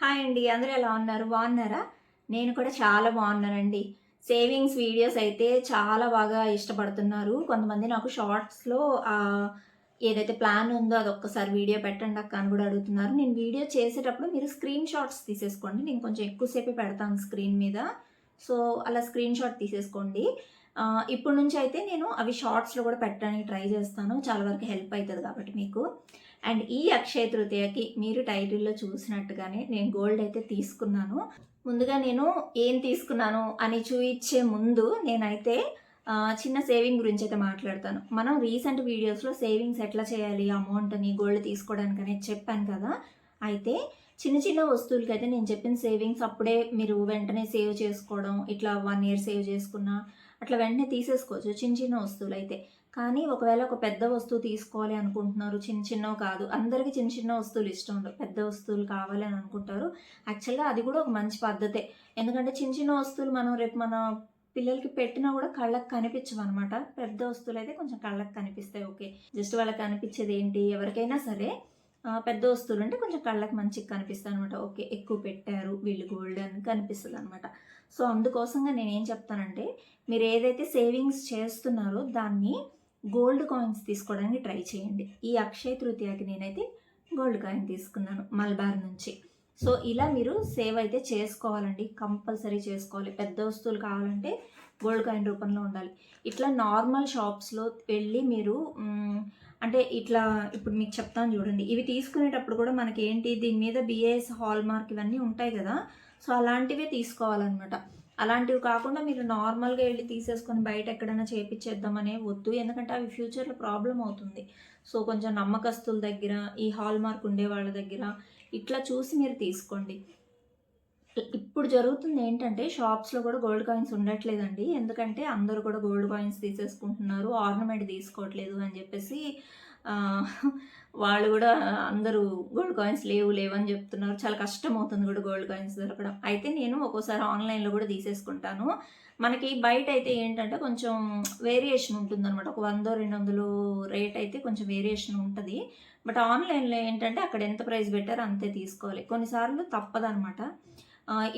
Hi అండి అందరూ ఎలా ఉన్నారు? బాగున్నారా? నేను కూడా చాలా బాగున్నానండి. సేవింగ్స్ వీడియోస్ అయితే చాలా బాగా ఇష్టపడుతున్నారు. కొంతమంది నాకు షార్ట్స్లో ఏదైతే ప్లాన్ ఉందో అది ఒక్కసారి వీడియో పెట్టండి అక్క అని కూడా అడుగుతున్నారు. నేను వీడియో చేసేటప్పుడు మీరు స్క్రీన్ షాట్స్ తీసేసుకోండి. నేను కొంచెం ఎక్కువసేపే పెడతాను స్క్రీన్ మీద. సో అలా స్క్రీన్ షాట్ తీసేసుకోండి. ఇప్పటి నుంచి అయితే నేను అవి షార్ట్స్లో కూడా పెట్టడానికి ట్రై చేస్తాను. చాలా వరకు హెల్ప్ అవుతుంది కాబట్టి మీకు. అండ్ ఈ అక్షయ తృతీయకి మీరు టైటిల్లో చూసినట్టుగానే నేను గోల్డ్ అయితే తీసుకున్నాను. ముందుగా నేను ఏం తీసుకున్నాను అని చూయించే ముందు నేనైతే చిన్న సేవింగ్ గురించి అయితే మాట్లాడతాను. మనం రీసెంట్ వీడియోస్లో సేవింగ్స్ ఎట్లా చేయాలి అమౌంట్ని గోల్డ్ తీసుకోవడానికి అనేది చెప్పాను కదా. అయితే చిన్న చిన్న వస్తువులకి అయితే నేను చెప్పిన సేవింగ్స్ అప్పుడే మీరు వెంటనే సేవ్ చేసుకోవడం ఇట్లా వన్ ఇయర్ సేవ్ చేసుకున్నా అట్లా వెంటనే తీసేసుకోవచ్చు. చిన్న చిన్న వస్తువులు అయితే కానీ ఒకవేళ ఒక పెద్ద వస్తువు తీసుకోవాలి అనుకుంటున్నారు. చిన్న చిన్నవి కాదు. అందరికీ చిన్న చిన్న వస్తువులు ఇష్టం ఉండవు. పెద్ద వస్తువులు కావాలి అని అనుకుంటారు. యాక్చువల్గా అది కూడా ఒక మంచి పద్ధతే. ఎందుకంటే చిన్న చిన్న వస్తువులు మనం రేపు మన పిల్లలకి పెట్టినా కూడా కళ్ళకి కనిపించవు అనమాట పెద్ద వస్తువులు అయితే కొంచెం కళ్ళకి కనిపిస్తాయి. ఓకే. జస్ట్ వాళ్ళకి కనిపించేది ఏంటి? ఎవరికైనా సరే పెద్ద వస్తువులు అంటే కొంచెం కళ్ళకి మంచిగా కనిపిస్తాయి అనమాట ఓకే ఎక్కువ పెట్టారు వీళ్ళు గోల్డ్ అని కనిపిస్తుంది అనమాట సో అందుకోసంగా నేనేం చెప్తానంటే మీరు ఏదైతే సేవింగ్స్ చేస్తున్నారో దాన్ని గోల్డ్ కాయిన్స్ తీసుకోవడానికి ట్రై చేయండి. ఈ అక్షయ తృతీయకి నేనైతే గోల్డ్ కాయిన్ తీసుకున్నాను మల్బార్ నుంచి. సో ఇలా మీరు సేవ్ అయితే చేసుకోవాలండి. కంపల్సరీ చేసుకోవాలి. పెద్ద వస్తువులు కావాలంటే గోల్డ్ కాయిన్ రూపంలో ఉండాలి. ఇట్లా నార్మల్ షాప్స్లో వెళ్ళి మీరు అంటే ఇట్లా ఇప్పుడు మీకు చెప్తాను చూడండి. ఇవి తీసుకునేటప్పుడు కూడా మనకి ఏంటి దీని మీద బిఏఎస్ హాల్ మార్క్ ఇవన్నీ ఉంటాయి కదా. సో అలాంటివే తీసుకోవాలన్నమాట. అలాంటివి కాకుండా మీరు నార్మల్గా వెళ్ళి తీసేసుకొని బయట ఎక్కడైనా చేపించేద్దామనే వద్దు. ఎందుకంటే అవి ఫ్యూచర్లో ప్రాబ్లం అవుతుంది. సో కొంచెం నమ్మకస్తుల దగ్గర ఈ హాల్ మార్క్ ఉండే వాళ్ళ దగ్గర ఇట్లా చూసి మీరు తీసుకోండి. ఇప్పుడు జరుగుతుంది ఏంటంటే షాప్స్లో కూడా గోల్డ్ కాయిన్స్ ఉండట్లేదండి. ఎందుకంటే అందరూ కూడా గోల్డ్ కాయిన్స్ తీసేసుకుంటున్నారు ఆర్నమెంట్ తీసుకోవట్లేదు అని చెప్పేసి వాళ్ళు కూడా అందరూ గోల్డ్ కాయిన్స్ లేవు లేవు అని చెప్తున్నారు. చాలా కష్టం అవుతుంది కూడా గోల్డ్ కాయిన్స్ దొరకడం. అయితే నేను ఒక్కోసారి ఆన్లైన్లో కూడా తీసేసుకుంటాను. మనకి బయట అయితే ఏంటంటే కొంచెం వేరియేషన్ ఉంటుంది అనమాట ఒక వందో రెండు వందలు రేట్ అయితే కొంచెం వేరియేషన్ ఉంటుంది. బట్ ఆన్లైన్లో ఏంటంటే అక్కడ ఎంత ప్రైస్ పెట్టారో అంతే తీసుకోవాలి. కొన్నిసార్లు తప్పదనమాట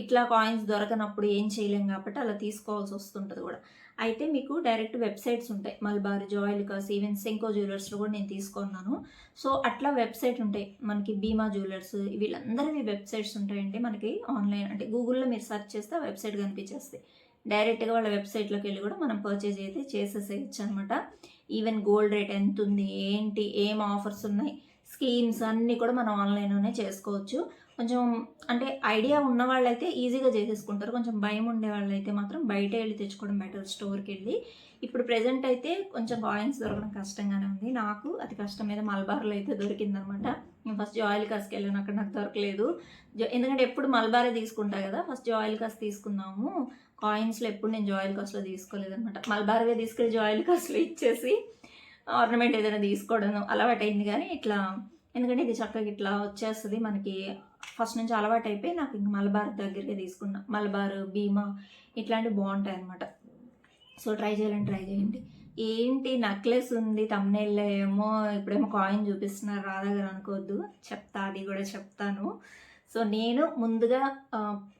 ఇట్లా కాయిన్స్ దొరకనప్పుడు ఏం చేయలేం కాబట్టి అలా తీసుకోవాల్సి వస్తుంటుంది కూడా. అయితే మీకు డైరెక్ట్ వెబ్సైట్స్ ఉంటాయి. మల్బార్ జాయిలికాస్ ఈవెన్ సెంకో జ్యువెలర్స్లో కూడా నేను తీసుకున్నాను. సో అట్లా వెబ్సైట్ ఉంటాయి. మనకి బీమా జ్యువెలర్స్ వీళ్ళందరివి వెబ్సైట్స్ ఉంటాయండి మనకి ఆన్లైన్ అంటే గూగుల్లో మీరు సెర్చ్ చేస్తే వెబ్సైట్ కనిపించేస్తాయి. డైరెక్ట్గా వాళ్ళ వెబ్సైట్లోకి వెళ్ళి కూడా మనం పర్చేజ్ అయితే చేసేసేయచ్చు అనమాట ఈవెన్ గోల్డ్ రేట్ ఎంత ఉంది ఏంటి ఏం ఆఫర్స్ ఉన్నాయి స్కీమ్స్ అన్నీ కూడా మనం ఆన్లైన్లోనే చేసుకోవచ్చు. కొంచెం అంటే ఐడియా ఉన్న వాళ్ళైతే ఈజీగా చేసేసుకుంటారు. కొంచెం భయం ఉండే వాళ్ళైతే మాత్రం బయట వెళ్ళి తెచ్చుకోవడం బెటర్ స్టోర్కి వెళ్ళి ఇప్పుడు ప్రజెంట్ అయితే కొంచెం కాయిన్స్ దొరకడం కష్టంగానే ఉంది. నాకు అది కష్టం మీద మల్బార్లో అయితే దొరికిందనమాట. నేను ఫస్ట్ జాయిల్ కాస్కి వెళ్ళాను. అక్కడ నాకు దొరకలేదు. ఎందుకంటే ఎప్పుడు మల్బారే తీసుకుంటా కదా ఫస్ట్ జాయిల్ కాస్ తీసుకుందాము. కాయిన్స్లో ఎప్పుడు నేను జాయిల్ కాస్ట్లో తీసుకోలేదనమాట. మల్బార్వే తీసుకెళ్ళి జాయిల్ కాస్ట్లో ఇచ్చేసి ఆర్నమెంట్ ఏదైనా తీసుకోవడం అలవాటైంది కానీ ఇట్లా ఎందుకంటే ఇది చక్కగా ఇట్లా వచ్చేస్తుంది. మనకి ఫస్ట్ నుంచి అలవాటు అయిపోయి నాకు ఇంక మలబార్ దగ్గరికి తీసుకున్నా. మలబార్ భీమా ఇట్లాంటివి బాగుంటాయి అనమాట సో ట్రై చేయాలని ట్రై చేయండి. ఏంటి నెక్లెస్ ఉంది తమ్నెల్లో ఏమో ఇప్పుడేమో కాయిన్ చూపిస్తున్నారు రాధా గారు అనుకోవద్దు. చెప్తా అది కూడా చెప్తాను. సో నేను ముందుగా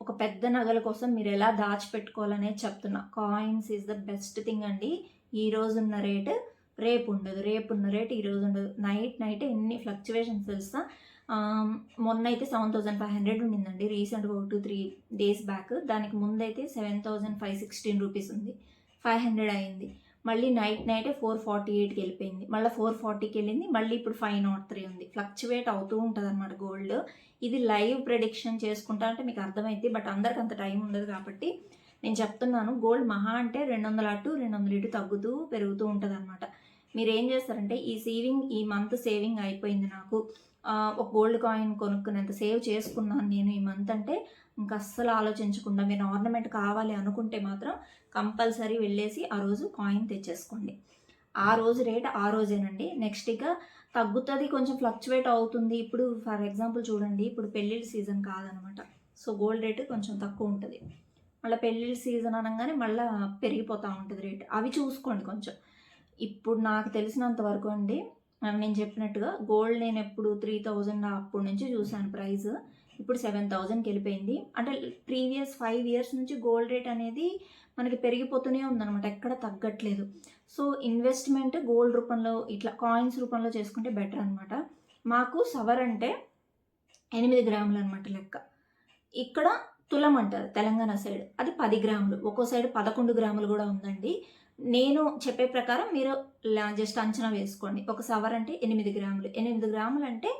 ఒక పెద్ద నగల కోసం మీరు ఎలా దాచిపెట్టుకోవాలనేది చెప్తున్నా. Coins is the best thing అండి. ఈ రోజు ఉన్న రేటు రేపు ఉండదు. రేపు ఉన్న రేట్ ఈ రోజు ఉండదు. నైట్ నైట్ ఎన్ని ఫ్లక్చువేషన్స్ తెలుసా? మొన్న అయితే సెవెన్ థౌసండ్ ఫైవ్ హండ్రెడ్ ఉండిందండి. రీసెంట్గా ఒక టూ త్రీ డేస్ బ్యాక్. దానికి ముందైతే seven thousand five sixteen rupees ఉంది. ఫైవ్ హండ్రెడ్ అయింది. మళ్ళీ నైట్ నైటే ఫోర్ ఫార్టీ ఎయిట్కి వెళ్ళిపోయింది. మళ్ళీ ఫోర్ ఫార్టీకి వెళ్ళింది. మళ్ళీ ఇప్పుడు ఫైవ్ నాట్ త్రీ ఉంది. ఫ్లక్చువేట్ అవుతూ ఉంటుంది అనమాట గోల్డ్. ఇది లైవ్ ప్రెడిక్షన్ చేసుకుంటా అంటే మీకు అర్థమైంది బట్ అందరికి అంత టైం ఉండదు కాబట్టి నేను చెప్తున్నాను. గోల్డ్ మహా అంటే రెండు వందల అటు రెండు వందల ఇటు తగ్గుతూ పెరుగుతూ ఉంటుంది అనమాట మీరు ఏం చేస్తారంటే ఈ సేవింగ్ ఈ మంత్ సేవింగ్ అయిపోయింది నాకు. ఒక గోల్డ్ కాయిన్ కొనుక్కునేంత సేవ్ చేసుకున్నాను నేను ఈ మంత్ అంటే ఇంకా అస్సలు ఆలోచించకుండా మీరు ఆర్నమెంట్ కావాలి అనుకుంటే మాత్రం కంపల్సరీ వెళ్ళేసి ఆ రోజు కాయిన్ తెచ్చేసుకోండి. ఆ రోజు రేట్ ఆ రోజేనండి. నెక్స్ట్ ఇక తగ్గుతుంది కొంచెం ఫ్లక్చువేట్ అవుతుంది. ఇప్పుడు ఫర్ ఎగ్జాంపుల్ చూడండి ఇప్పుడు పెళ్ళిళ్ళ సీజన్ కాదనమాట. సో గోల్డ్ రేట్ కొంచెం తక్కువ ఉంటుంది. మళ్ళీ పెళ్ళిళ్ళ సీజన్ అనగానే మళ్ళీ పెరిగిపోతూ ఉంటుంది రేట్. అవి చూసుకోండి కొంచెం. ఇప్పుడు నాకు తెలిసినంత వరకు అండి నేను చెప్పినట్టుగా గోల్డ్ నేను ఎప్పుడు త్రీ థౌజండ్ అప్పటి నుంచి చూశాను ప్రైస్ ఇప్పుడు సెవెన్ థౌజండ్కి వెళ్ళిపోయింది. అంటే ప్రీవియస్ ఫైవ్ ఇయర్స్ నుంచి గోల్డ్ రేట్ అనేది మనకి పెరిగిపోతూనే ఉందన్నమాట ఎక్కడ తగ్గట్లేదు. సో ఇన్వెస్ట్మెంట్ గోల్డ్ రూపంలో ఇట్లా కాయిన్స్ రూపంలో చేసుకుంటే బెటర్ అనమాట మాకు సవర్ అంటే ఎనిమిది గ్రాములు అనమాట లెక్క. ఇక్కడ తులం అంటారు తెలంగాణ సైడ్ అది పది గ్రాములు. ఒక్కో సైడ్ పదకొండు గ్రాములు కూడా ఉందండి. నేను చెప్పే ప్రకారం మీరు జస్ట్ అంచనా వేసుకోండి. ఒక సవర్ అంటే ఎనిమిది గ్రాములు. ఎనిమిది గ్రాములు అంటే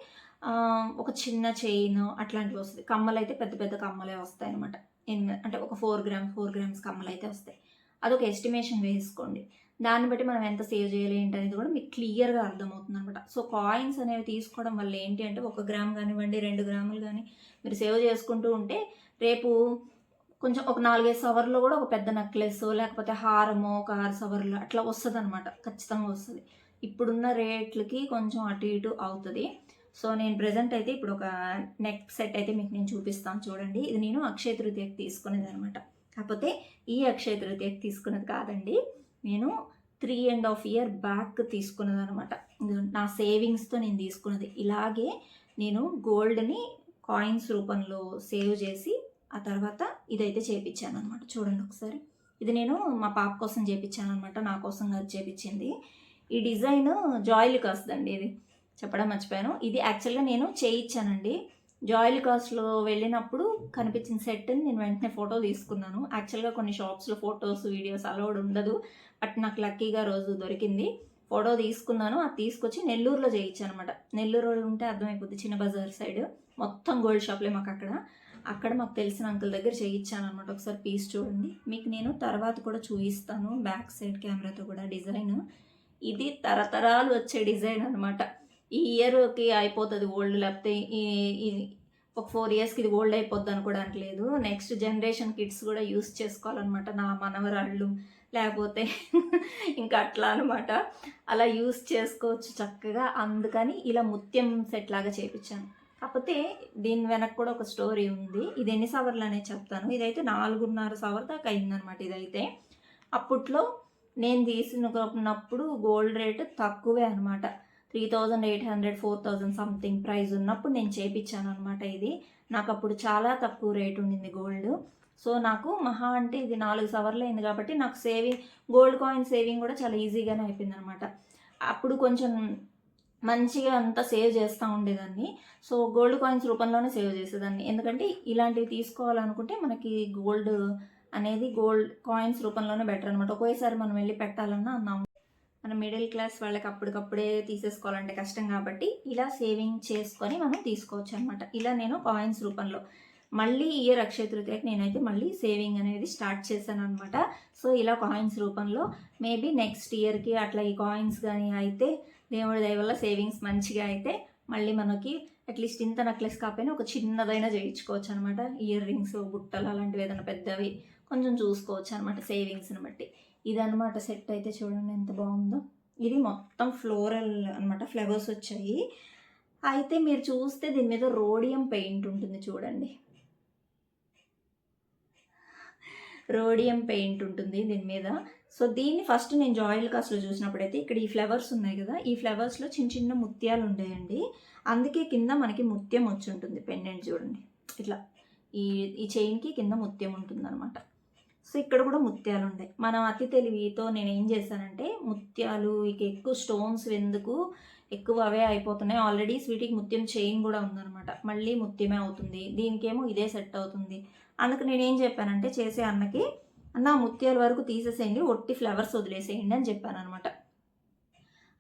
ఒక చిన్న చైన్ అట్లాంటివి వస్తుంది. కమ్మలు అయితే పెద్ద పెద్ద కమ్మలే వస్తాయి అనమాట అంటే ఒక ఫోర్ గ్రామ్స్ ఫోర్ గ్రామ్స్ కమ్మలు అయితే వస్తాయి. అదొక ఎస్టిమేషన్ వేసుకోండి. దాన్ని బట్టి మనం ఎంత సేవ్ చేయాలి ఏంటి అనేది కూడా మీకు క్లియర్గా అర్థమవుతుంది అనమాట సో కాయిన్స్ అనేవి తీసుకోవడం వల్ల ఏంటి అంటే ఒక గ్రామ్ కానివ్వండి రెండు గ్రాములు కానీ మీరు సేవ్ చేసుకుంటూ ఉంటే రేపు కొంచెం ఒక నాలుగైదు సవర్లో కూడా ఒక పెద్ద నెక్లెస్ లేకపోతే హారమో ఒక ఆరు సవర్లు అట్లా వస్తుంది అనమాట ఖచ్చితంగా వస్తుంది. ఇప్పుడున్న రేట్లకి కొంచెం అటు ఇటు అవుతుంది. సో నేను ప్రజెంట్ అయితే ఇప్పుడు ఒక నెక్ సెట్ అయితే మీకు నేను చూపిస్తాను చూడండి. ఇది నేను అక్షయ తృతీయకి తీసుకునేది అనమాట కాకపోతే ఈ అక్షయ తృతీయకి తీసుకున్నది కాదండి. నేను three and half year back తీసుకున్నది అనమాట నా సేవింగ్స్తో నేను తీసుకున్నది. ఇలాగే నేను గోల్డ్ని కాయిన్స్ రూపంలో సేవ్ చేసి ఆ తర్వాత ఇదైతే చేయించాను అనమాట చూడండి ఒకసారి. ఇది నేను మా పాప కోసం చేయించాను అనమాట నా కోసం అది చేపించింది ఈ డిజైన్ జాయిల్ కాస్తండి ఇది. చెప్పడం మర్చిపోయాను. ఇది యాక్చువల్గా నేను చేయించానండి జాయిల్ కాస్ట్లో వెళ్ళినప్పుడు కనిపించిన సెట్ని నేను వెంటనే ఫోటో తీసుకున్నాను. యాక్చువల్గా కొన్ని షాప్స్లో ఫొటోస్ వీడియోస్ అలౌడ్ ఉండదు. బట్ నాకు లక్కీగా రోజు దొరికింది. ఫోటో తీసుకున్నాను. అది తీసుకొచ్చి నెల్లూరులో చేయించాను అనమాట నెల్లూరు ఉంటే అర్థమైపోద్ది. చిన్న బజార్ సైడ్. మొత్తం గోల్డ్ షాప్లే మాకు అక్కడ అక్కడ మాకు తెలిసిన అంకుల్ దగ్గర చేయించాను అనమాట ఒకసారి పీస్ చూడండి. మీకు నేను తర్వాత కూడా చూపిస్తాను. బ్యాక్ సైడ్ కెమెరాతో కూడా డిజైన్ ఇది తరతరాలు వచ్చే డిజైన్ అనమాట ఈ ఇయర్కి అయిపోతుంది ఓల్డ్ లేకపోతే ఈ ఒక ఫోర్ ఇయర్స్కి ఇది ఓల్డ్ అయిపోద్ది అనుకోవడానికి లేదు నెక్స్ట్ జనరేషన్ కిడ్స్ కూడా యూస్ చేసుకోవాలన్నమాట. నా మనవరాళ్ళు లేకపోతే ఇంకా అట్లా అనమాట అలా యూస్ చేసుకోవచ్చు చక్కగా. అందుకని ఇలా ముత్యం సెట్ లాగా చేయించాను కాకపోతే దీని వెనక కూడా ఒక స్టోరీ ఉంది. ఇది ఎన్ని సవర్లు అనేది చెప్తాను. ఇదైతే నాలుగున్నర సవర్ దాకా అయిందనమాట ఇదైతే. అప్పట్లో నేను తీసుకున్నప్పుడు గోల్డ్ రేట్ తక్కువే అనమాట three thousand eight hundred four thousand something price ఉన్నప్పుడు నేను చేపించాను అనమాట ఇది. నాకు అప్పుడు చాలా తక్కువ రేట్ ఉండింది గోల్డ్. సో నాకు మహా అంటే ఇది నాలుగు సవర్లు అయింది కాబట్టి నాకు సేవింగ్ గోల్డ్ కాయిన్ సేవింగ్ కూడా చాలా ఈజీగానే అయిపోయింది అనమాట అప్పుడు కొంచెం మంచిగా అంతా సేవ్ చేస్తూ ఉండేదాన్ని. సో గోల్డ్ కాయిన్స్ రూపంలోనే సేవ్ చేసేదాన్ని. ఎందుకంటే ఇలాంటివి తీసుకోవాలనుకుంటే మనకి గోల్డ్ అనేది గోల్డ్ కాయిన్స్ రూపంలోనే బెటర్ అనమాట ఒకేసారి మనం వెళ్ళి పెట్టాలన్నా అన్నాం మన మిడిల్ క్లాస్ వాళ్ళకి అప్పటికప్పుడే తీసేసుకోవాలంటే కష్టం కాబట్టి ఇలా సేవింగ్ చేసుకొని మనం తీసుకోవచ్చు అనమాట ఇలా నేను కాయిన్స్ రూపంలో. మళ్ళీ ఇయర్ అక్షయ తృతీయకి నేనైతే మళ్ళీ సేవింగ్ అనేది స్టార్ట్ చేశాను అనమాట సో ఇలా కాయిన్స్ రూపంలో మేబీ నెక్స్ట్ ఇయర్కి అట్లా ఈ కాయిన్స్ కానీ అయితే దేవుడి దయ వల్ల సేవింగ్స్ మంచిగా అయితే మళ్ళీ మనకి అట్లీస్ట్ ఇంత నెక్లెస్ కాకపోయినా ఒక చిన్నదైనా చేయించుకోవచ్చు అనమాట ఇయర్ రింగ్స్ బుట్టలు అలాంటివి ఏదైనా పెద్దవి కొంచెం చూసుకోవచ్చు అనమాట సేవింగ్స్ని బట్టి. ఇదనమాట సెట్ అయితే చూడండి ఎంత బాగుందో. ఇది మొత్తం ఫ్లోరల్ అనమాట ఫ్లవర్స్ వచ్చాయి. అయితే మీరు చూస్తే దీని మీద రోడియం పెయింట్ ఉంటుంది చూడండి. రోడియం పెయింట్ ఉంటుంది దీని మీద. సో దీన్ని ఫస్ట్ నేను జాయిల్ కాస్ట్లో చూసినప్పుడైతే ఇక్కడ ఈ ఫ్లవర్స్ ఉన్నాయి కదా ఈ ఫ్లవర్స్లో చిన్న చిన్న ముత్యాలు ఉంటాయండి. అందుకే కింద మనకి ముత్యం వచ్చి ఉంటుంది పెండెంట్ చూడండి. ఇట్లా ఈ ఈ చైన్కి కింద ముత్యం ఉంటుంది అనమాట సో ఇక్కడ కూడా ముత్యాలు ఉంటాయి. మనం అతి తెలివితో నేను ఏం చేశానంటే ముత్యాలు ఇక ఎక్కువ స్టోన్స్ ఎందుకు ఎక్కువ అవే అయిపోతున్నాయి. ఆల్రెడీ స్వీట్కి ముత్యం చైన్ కూడా ఉందన్నమాట. మళ్ళీ ముత్యమే అవుతుంది. దీనికేమో ఇదే సెట్ అవుతుంది. అందుకు నేను ఏం చెప్పానంటే చేసే అన్నకి అన్న ముత్యాల వరకు తీసేసేయండి ఒట్టి ఫ్లవర్స్ వదిలేసేయండి అని చెప్పాను అనమాట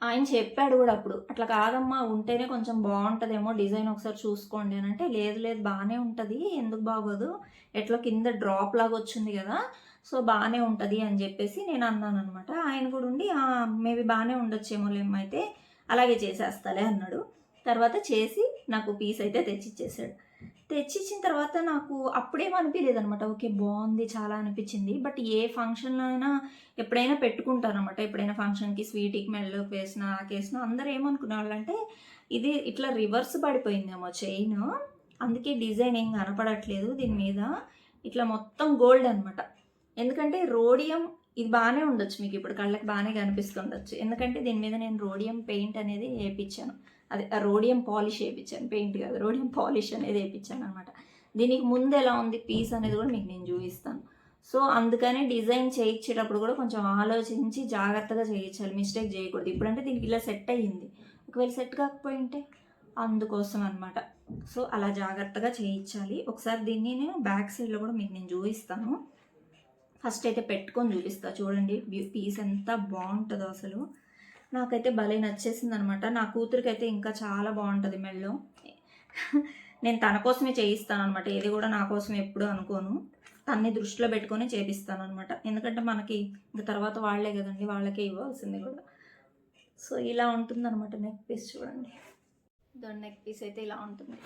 ఆయన చెప్పాడు కూడా అప్పుడు అట్లా కాదమ్మా ఉంటేనే కొంచెం బాగుంటుందేమో డిజైన్ ఒకసారి చూసుకోండి అని అంటే లేదు లేదు బాగానే ఉంటుంది ఎందుకు బాగోదు ఎట్లా కింద డ్రాప్ లాగా వచ్చింది కదా సో బాగానే ఉంటుంది అని చెప్పేసి నేను అన్నాను అనమాట ఆయన కూడా ఉండి మేబీ బాగానే ఉండొచ్చేమో లేమైతే అలాగే చేసేస్తాలే అన్నాడు. తర్వాత చేసి నాకు పీస్ అయితే తెచ్చిచ్చేసాడు. తెచ్చిచ్చిన తర్వాత నాకు అప్పుడేం అనిపించలేదు అనమాట ఓకే బాగుంది చాలా అనిపించింది. బట్ ఏ ఫంక్షన్లో అయినా ఎప్పుడైనా పెట్టుకుంటారనమాట ఎప్పుడైనా ఫంక్షన్కి స్వీట్కి మెళ్ళకి వేసినా ఆకేసినా అందరూ ఏమనుకునే వాళ్ళంటే ఇది ఇట్లా రివర్స్ పడిపోయిందేమో చైన్. అందుకే డిజైన్ ఏం కనపడట్లేదు దీని మీద. ఇట్లా మొత్తం గోల్డ్ అనమాట ఎందుకంటే రోడియం ఇది బాగానే ఉండొచ్చు మీకు ఇప్పుడు కళ్ళకి బాగానే కనిపిస్తుండొచ్చు. ఎందుకంటే దీని మీద నేను రోడియం పెయింట్ అనేది వేయించాను. అదే రోడియం పాలిష్ వేయించాను పెయింట్ కాదు రోడియం పాలిష్ అనేది వేయించాను అనమాట దీనికి ముందు ఎలా ఉంది పీస్ అనేది కూడా మీకు నేను చూపిస్తాను. సో అందుకని డిజైన్ చేయించేటప్పుడు కూడా కొంచెం ఆలోచించి జాగ్రత్తగా చేయించాలి మిస్టేక్ చేయకూడదు. ఇప్పుడంటే దీనికి ఇలా సెట్ అయ్యింది. ఒకవేళ సెట్ కాకపోయింటే అందుకోసం అనమాట సో అలా జాగ్రత్తగా చేయించాలి. ఒకసారి దీన్ని నేను బ్యాక్ సైడ్లో కూడా మీకు నేను చూపిస్తాను. ఫస్ట్ అయితే పెట్టుకొని చూపిస్తా. చూడండి పీస్ ఎంత బాగుంటుందో అసలు. నాకైతే భలే నచ్చేసింది అనమాట నా కూతురికి అయితే ఇంకా చాలా బాగుంటుంది మెల్లో నేను తన కోసమే చేయిస్తాను అనమాట ఏది కూడా నా కోసం ఎప్పుడు అనుకోను. తన్ని దృష్టిలో పెట్టుకొని చేపిస్తాను అనమాట ఎందుకంటే మనకి ఇంక తర్వాత వాళ్ళే కదండి వాళ్ళకే ఇవ్వాల్సింది కూడా. సో ఇలా ఉంటుంది అనమాట నెక్ పీస్ చూడండి. దాని నెక్ పీస్ అయితే ఇలా ఉంటుంది.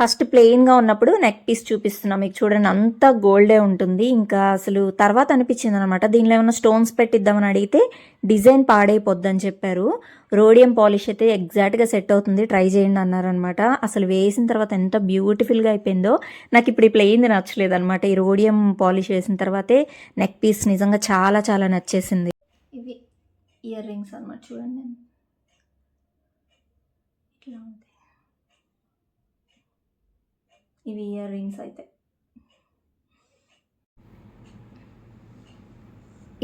ఫస్ట్ ప్లెయిన్గా ఉన్నప్పుడు నెక్ పీస్ చూపిస్తున్నాం. మీకు చూడండి అంతా గోల్డే ఉంటుంది. ఇంకా అసలు తర్వాత అనిపించింది అనమాట దీనిలో ఏమైనా స్టోన్స్ పెట్టిద్దామని అడిగితే డిజైన్ పాడైపోద్దని చెప్పారు. రోడియం పాలిష్ అయితే ఎగ్జాక్ట్గా సెట్ అవుతుంది. ట్రై చేయండి అన్నారనమాట. అసలు వేసిన తర్వాత ఎంత బ్యూటిఫుల్గా అయిపోయిందో నాకు ఇప్పుడు ఈ ప్లెయిన్ నచ్చలేదు అనమాట ఈ రోడియం పాలిష్ వేసిన తర్వాతే నెక్ పీస్ నిజంగా చాలా చాలా నచ్చేసింది. ఇవి ఇయర్ రింగ్స్ అనమాట చూడండి. ఇట్లా ఉంది ఇవి ఇయర్ రింగ్స్ అయితే.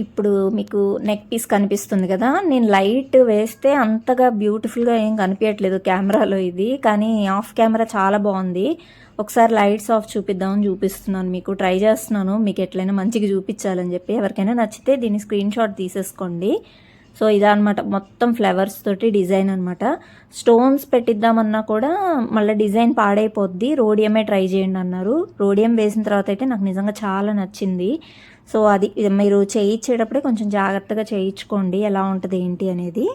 ఇప్పుడు మీకు నెక్ పీస్ కనిపిస్తుంది కదా నేను లైట్ వేస్తే అంతగా బ్యూటిఫుల్గా ఏం కనిపించట్లేదు కెమెరాలో ఇది కానీ ఆఫ్ కెమెరా చాలా బాగుంది. ఒకసారి లైట్స్ ఆఫ్ చూపిద్దామని చూపిస్తున్నాను మీకు ట్రై చేస్తున్నాను. మీకు ఎట్లయినా మంచిగా చూపించాలని చెప్పి ఎవరికైనా నచ్చితే దీన్ని స్క్రీన్ షాట్ తీసేసుకోండి. సో ఇదనమాట మొత్తం ఫ్లవర్స్ తోటి డిజైన్ అనమాట స్టోన్స్ పెట్టిద్దామన్నా కూడా మళ్ళీ డిజైన్ పాడైపోద్ది. రోడియమే ట్రై చేయండి అన్నారు. రోడియం వేసిన తర్వాత అయితే నాకు నిజంగా చాలా నచ్చింది. సో అది మీరు చేయించేటప్పుడే కొంచెం జాగ్రత్తగా చేయించుకోండి ఎలా ఉంటుంది ఏంటి అనేది.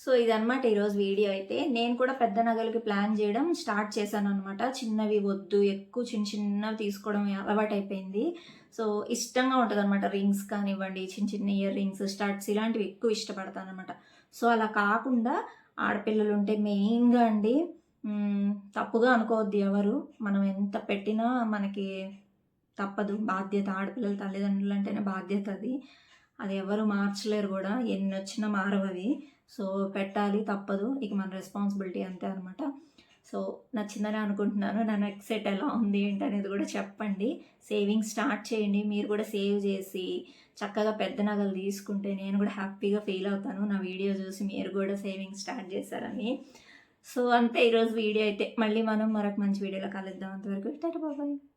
సో ఇదనమాట ఈరోజు వీడియో అయితే. నేను కూడా పెద్ద నగలకి ప్లాన్ చేయడం స్టార్ట్ చేశాను అనమాట చిన్నవి వద్దు ఎక్కువ చిన్న చిన్నవి తీసుకోవడం అలవాటు అయిపోయింది సో ఇష్టంగా ఉంటుంది అనమాట రింగ్స్ కానివ్వండి చిన్న చిన్న ఇయర్ రింగ్స్ స్టార్ట్స్ ఇలాంటివి ఎక్కువ ఇష్టపడతాను అనమాట సో అలా కాకుండా ఆడపిల్లలు ఉంటే మెయిన్గా అండి తప్పుగా అనుకోవద్దు ఎవరు. మనం ఎంత పెట్టినా మనకి తప్పదు. బాధ్యత ఆడపిల్లల తల్లిదండ్రులు అంటేనే బాధ్యత అది. అది ఎవరు మార్చలేరు కూడా. ఎన్ని వచ్చినా మారవవి. సో పెట్టాలి తప్పదు. ఇక మన రెస్పాన్సిబిలిటీ అంతే అనమాట సో నచ్చిందని అనుకుంటున్నాను. నా నెక్స్ట్ సెట్ ఎలా ఉంది ఏంటి అనేది కూడా చెప్పండి. సేవింగ్ స్టార్ట్ చేయండి. మీరు కూడా సేవ్ చేసి చక్కగా పెద్ద నగలు తీసుకుంటే నేను కూడా హ్యాపీగా ఫీల్ అవుతాను. నా వీడియో చూసి మీరు కూడా సేవింగ్ స్టార్ట్ చేశారని. సో అంతే ఈరోజు వీడియో అయితే. మళ్ళీ మనం మరొక మంచి వీడియోలో కలుద్దాం. అంతవరకు బాబాయ్